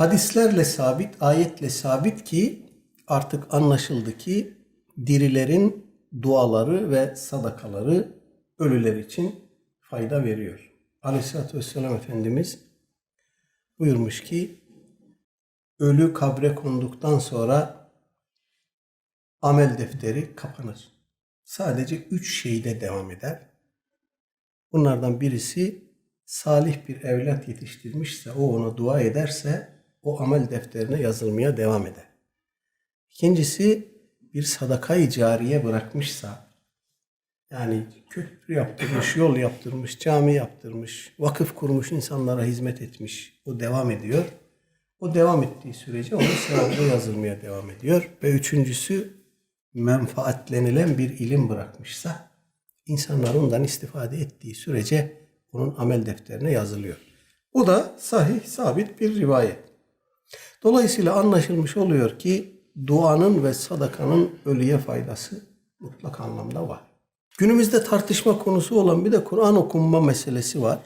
Hadislerle sabit, ayetle sabit ki artık anlaşıldı ki dirilerin duaları ve sadakaları ölüler için fayda veriyor. Aleyhisselatü Vesselam Efendimiz buyurmuş ki ölü kabre konduktan sonra amel defteri kapanır. Sadece üç şeyde devam eder. Bunlardan birisi salih bir evlat yetiştirmişse, o ona dua ederse o amel defterine yazılmaya devam eder. İkincisi bir sadakayı cariye bırakmışsa, yani köprü yaptırmış, yol yaptırmış, cami yaptırmış, vakıf kurmuş, insanlara hizmet etmiş. O devam ediyor. O devam ettiği sürece onun sevabı yazılmaya devam ediyor. Ve üçüncüsü menfaatlenilen bir ilim bırakmışsa insanlar ondan istifade ettiği sürece onun amel defterine yazılıyor. Bu da sahih, sabit bir rivayet. Dolayısıyla anlaşılmış oluyor ki duanın ve sadakanın ölüye faydası mutlak anlamda var. Günümüzde tartışma konusu olan bir de Kur'an okunma meselesi var.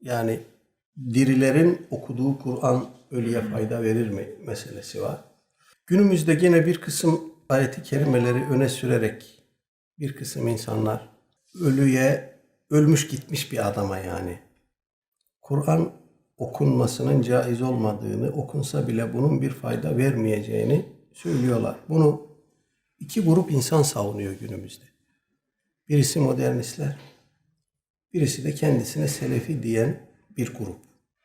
Yani dirilerin okuduğu Kur'an ölüye fayda verir mi meselesi var. Günümüzde gene bir kısım ayeti kerimeleri öne sürerek bir kısım insanlar ölüye ölmüş gitmiş bir adama yani Kur'an okunmasının caiz olmadığını, okunsa bile bunun bir fayda vermeyeceğini söylüyorlar. Bunu iki grup insan savunuyor günümüzde. Birisi modernistler, birisi de kendisine selefi diyen bir grup.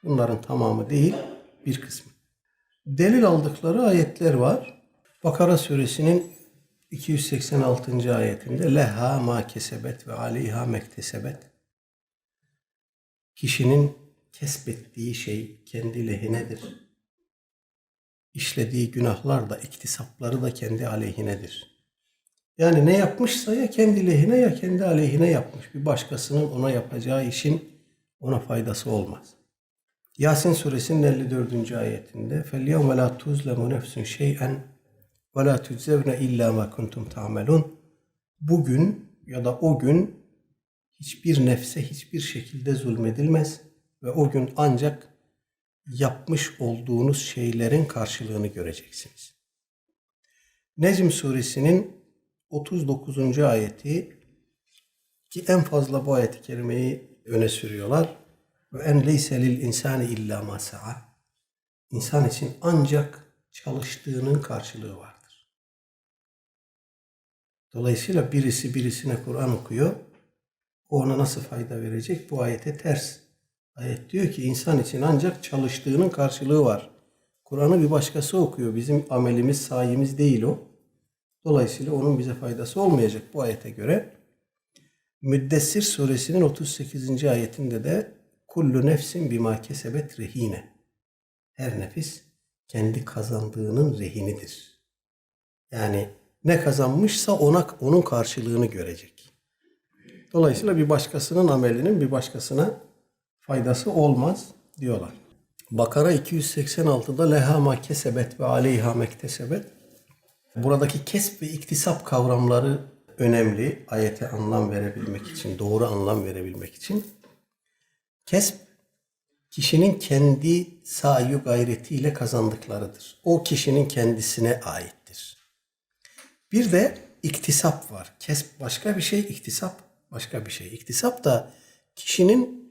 Bunların tamamı değil, bir kısmı. Delil aldıkları ayetler var. Bakara suresinin 286. ayetinde leha ma kesebet ve aleyha mektesebet. Kişinin kesbettiği şey kendi lehinedir. İşlediği günahlar da, iktisapları da kendi aleyhinedir. Yani ne yapmışsa ya kendi lehine ya kendi aleyhine yapmış. Bir başkasının ona yapacağı işin ona faydası olmaz. Yasin suresinin 54. ayetinde فَالْيَوْمَ لَا تُزْلَمُ نَفْسٌ شَيْئًا وَلَا تُجْزَوْنَ اِلَّا مَا كُنْتُمْ تَعْمَلُونَ Bugün ya da o gün hiçbir nefse hiçbir şekilde zulmedilmez ve o gün ancak yapmış olduğunuz şeylerin karşılığını göreceksiniz. Necm suresinin 39. ayeti ki en fazla bu ayeti kerimeyi öne sürüyorlar. Ve en leyse lil insani illa ma sa'a. İnsan için ancak çalıştığının karşılığı vardır. Dolayısıyla birisi birisine Kur'an okuyor. O ona nasıl fayda verecek? Bu ayete ters. Ayet diyor ki insan için ancak çalıştığının karşılığı var. Kur'an'ı bir başkası okuyor. Bizim amelimiz, sayemiz değil o. Dolayısıyla onun bize faydası olmayacak bu ayete göre. Müddessir suresinin 38. ayetinde de kullu nefsin bima kesebet rehine. Her nefis kendi kazandığının rehinidir. Yani ne kazanmışsa ona onun karşılığını görecek. Dolayısıyla bir başkasının amelinin bir başkasına faydası olmaz diyorlar. Bakara 286'da leha ma kesebet ve aleyha mektesebet. Buradaki kesp ve iktisap kavramları önemli ayete anlam verebilmek için, doğru anlam verebilmek için. Kesp kişinin kendi sayu gayretiyle kazandıklarıdır. O kişinin kendisine aittir. Bir de iktisap var. Kesp başka bir şey, iktisap başka bir şey. İktisap da kişinin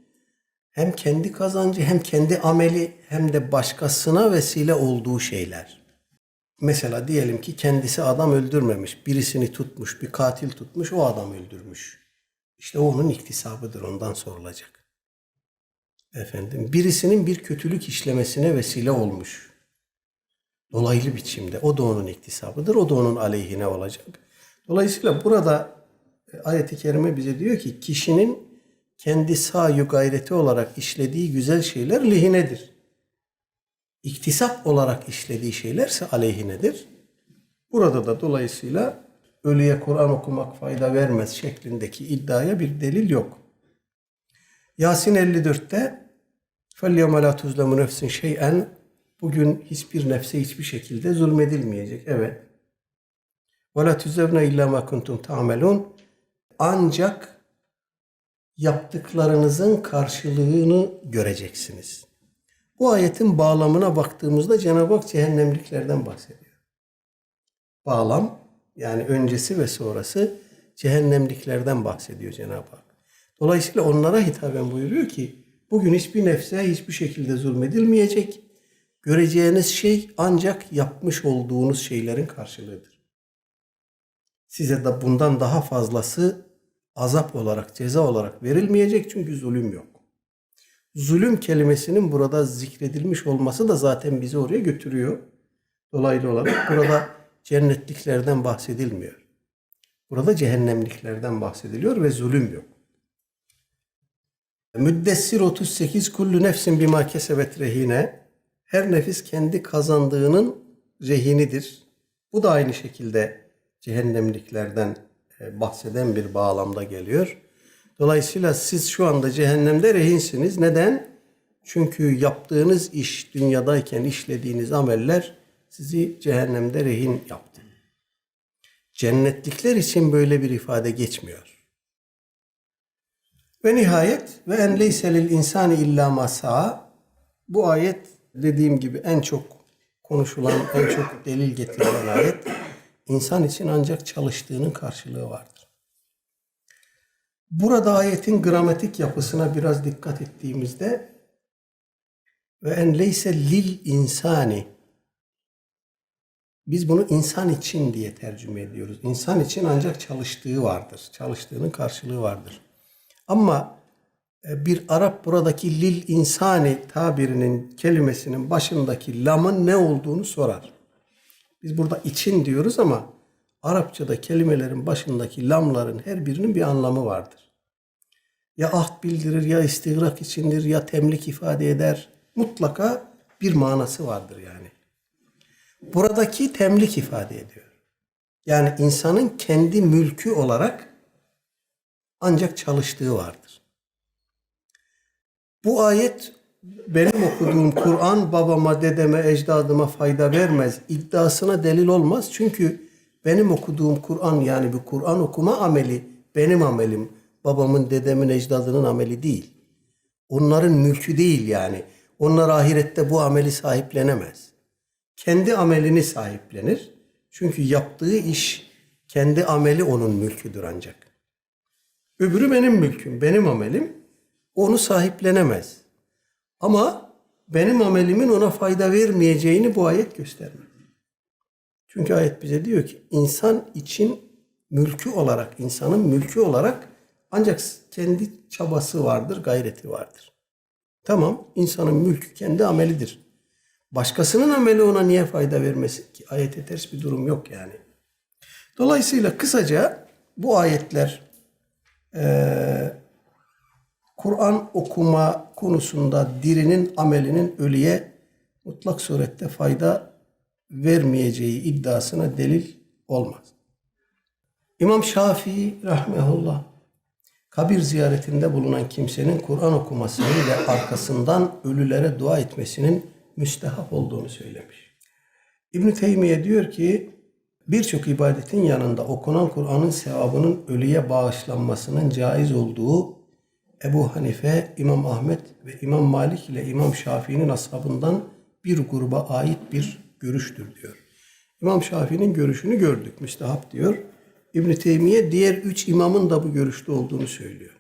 hem kendi kazancı hem kendi ameli hem de başkasına vesile olduğu şeyler. Mesela diyelim ki kendisi adam öldürmemiş, birisini tutmuş, bir katil tutmuş, o adam öldürmüş. İşte onun iktisabıdır, ondan sorulacak. Efendim, birisinin bir kötülük işlemesine vesile olmuş. Dolaylı biçimde. O da onun iktisabıdır, o da onun aleyhine olacak. Dolayısıyla burada e, ayet-i kerime bize diyor ki kişinin kendi sayu gayreti olarak işlediği güzel şeyler lehinedir. İktisap olarak işlediği şeylerse aleyhinedir. Burada da dolayısıyla ölüye Kur'an okumak fayda vermez şeklindeki iddiaya bir delil yok. Yasin 54'te فَالْيَوْمَ لَا تُزْلَمُ نَفْسٍ şeyen Bugün hiçbir nefse hiçbir şekilde zulmedilmeyecek. Evet. وَلَا تُزَّوْنَ اِلَّا مَا كُنْتُمْ تَعْمَلُونَ Ancak yaptıklarınızın karşılığını göreceksiniz. Bu ayetin bağlamına baktığımızda Cenab-ı Hak cehennemliklerden bahsediyor. Bağlam yani öncesi ve sonrası cehennemliklerden bahsediyor Cenab-ı Hak. Dolayısıyla onlara hitaben buyuruyor ki bugün hiçbir nefse hiçbir şekilde zulmedilmeyecek. Göreceğiniz şey ancak yapmış olduğunuz şeylerin karşılığıdır. Size de bundan daha fazlası azap olarak, ceza olarak verilmeyecek çünkü zulüm yok. Zulüm kelimesinin burada zikredilmiş olması da zaten bizi oraya götürüyor. Dolaylı olarak burada cennetliklerden bahsedilmiyor. Burada cehennemliklerden bahsediliyor ve zulüm yok. Müddessir 38 kullu nefsin bima kesebet rehine her nefis kendi kazandığının rehinidir. Bu da aynı şekilde cehennemliklerden bahseden bir bağlamda geliyor. Dolayısıyla siz şu anda cehennemde rehinsiniz. Neden? Çünkü yaptığınız iş dünyadayken işlediğiniz ameller sizi cehennemde rehin yaptı. Cennetlikler için böyle bir ifade geçmiyor. Ve nihayet ve en leyse lil insani illa ma sa'a bu ayet dediğim gibi en çok konuşulan, en çok delil getirilen ayet insan için ancak çalıştığının karşılığı vardır. Burada ayetin gramatik yapısına biraz dikkat ettiğimizde ve en leyse lil insani biz bunu insan için diye tercüme ediyoruz. İnsan için ancak çalıştığı vardır. Çalıştığının karşılığı vardır. Ama e, bir Arap buradaki lil insani tabirinin kelimesinin başındaki lamın ne olduğunu sorar. Biz burada için diyoruz ama Arapçada kelimelerin başındaki lamların her birinin bir anlamı vardır. Ya ahd bildirir, ya istigrak içindir, ya temlik ifade eder. Mutlaka bir manası vardır yani. Buradaki temlik ifade ediyor. Yani insanın kendi mülkü olarak ancak çalıştığı vardır. Bu ayet benim okuduğum Kur'an babama, dedeme, ecdadıma fayda vermez iddiasına delil olmaz. Çünkü benim okuduğum Kur'an yani bir Kur'an okuma ameli benim amelim. Babamın, dedemin, ecdadının ameli değil. Onların mülkü değil yani. Onlar ahirette bu ameli sahiplenemez. Kendi amelini sahiplenir. Çünkü yaptığı iş kendi ameli onun mülküdür ancak. Öbürü benim mülküm, benim amelim. Onu sahiplenemez. Ama benim amelimin ona fayda vermeyeceğini bu ayet göstermiyor. Çünkü ayet bize diyor ki insan için mülkü olarak, insanın mülkü olarak ancak kendi çabası vardır, gayreti vardır. Tamam, insanın mülkü kendi amelidir. Başkasının ameli ona niye fayda vermesin ki? Ayete ters bir durum yok yani. Dolayısıyla kısaca bu ayetler e, Kur'an okuma konusunda dirinin amelinin ölüye mutlak surette fayda vermeyeceği iddiasına delil olmaz. İmam Şafii rahmetullah kabir ziyaretinde bulunan kimsenin Kur'an okumasının ve arkasından ölülere dua etmesinin müstehap olduğunu söylemiş. İbn Teymiye diyor ki birçok ibadetin yanında okunan Kur'an'ın sevabının ölüye bağışlanmasının caiz olduğu Ebu Hanife, İmam Ahmet ve İmam Malik ile İmam Şafii'nin ashabından bir gruba ait bir görüştür diyor. İmam Şafii'nin görüşünü gördük, müstehap diyor. İbn Teymiye diğer üç imamın da bu görüşte olduğunu söylüyor.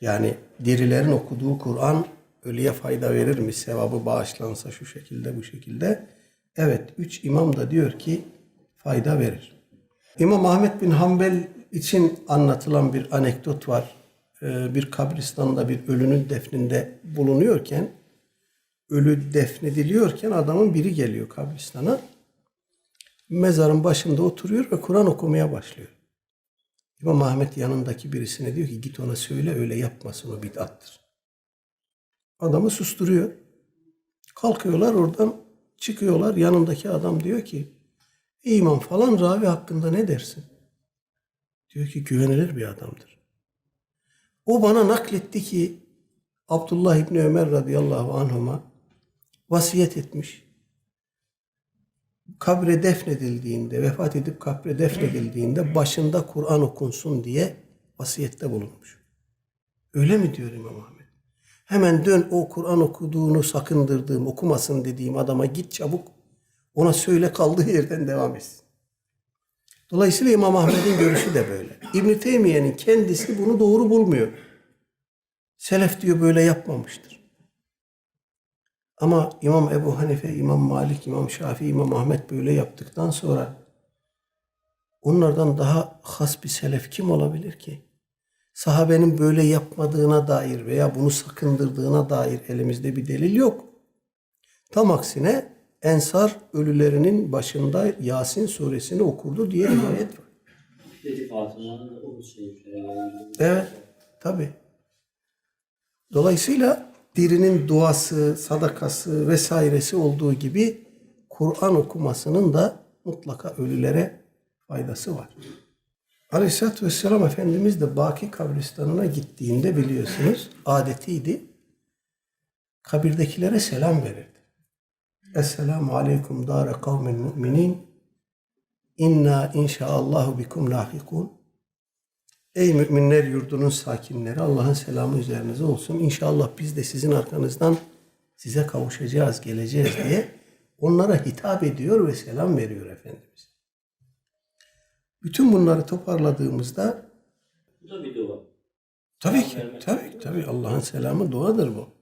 Yani dirilerin okuduğu Kur'an ölüye fayda verir mi? Sevabı bağışlansa şu şekilde bu şekilde. Evet üç imam da diyor ki fayda verir. İmam Ahmet bin Hanbel için anlatılan bir anekdot var. Ee, bir kabristanda bir ölünün defninde bulunuyorken ölü defnediliyorken adamın biri geliyor kabristana. Mezarın başında oturuyor ve Kur'an okumaya başlıyor. İmam Ahmet yanındaki birisine diyor ki git ona söyle öyle yapmasın o bid'attır. Adamı susturuyor. Kalkıyorlar oradan çıkıyorlar. Yanındaki adam diyor ki imam falan ravi hakkında ne dersin? Diyor ki güvenilir bir adamdır. O bana nakletti ki Abdullah İbni Ömer radıyallahu anhuma vasiyet etmiş. Kabre defnedildiğinde, vefat edip kabre defnedildiğinde başında Kur'an okunsun diye vasiyette bulunmuş. Öyle mi diyor İmam Ahmet? Hemen dön o Kur'an okuduğunu sakındırdığım, okumasın dediğim adama git çabuk. Ona söyle kaldığı yerden devam etsin. Dolayısıyla İmam Ahmet'in görüşü de böyle. İbn Teymiye'nin kendisi bunu doğru bulmuyor. Selef diyor böyle yapmamıştır. Ama İmam Ebu Hanife, İmam Malik, İmam Şafii, İmam Ahmet böyle yaptıktan sonra onlardan daha has bir selef kim olabilir ki? Sahabenin böyle yapmadığına dair veya bunu sakındırdığına dair elimizde bir delil yok. Tam aksine Ensar ölülerinin başında Yasin suresini okurdu diye rivayet var. Geldi. Evet, tabi. Dolayısıyla dirinin duası, sadakası vesairesi olduğu gibi Kur'an okumasının da mutlaka ölülere faydası var. Aleyhisselatü Vesselam Efendimiz de Baki kabristanına gittiğinde biliyorsunuz adetiydi. Kabirdekilere selam verirdi. Esselamu aleyküm dâre kavmin mu'minin inna inşaallahu bikum lahikun Ey müminler yurdunun sakinleri Allah'ın selamı üzerinize olsun. İnşallah biz de sizin arkanızdan size kavuşacağız, geleceğiz diye onlara hitap ediyor ve selam veriyor Efendimiz. Bütün bunları toparladığımızda Bu da bir dua. tabii ki, tabii tabii Allah'ın selamı duadır bu.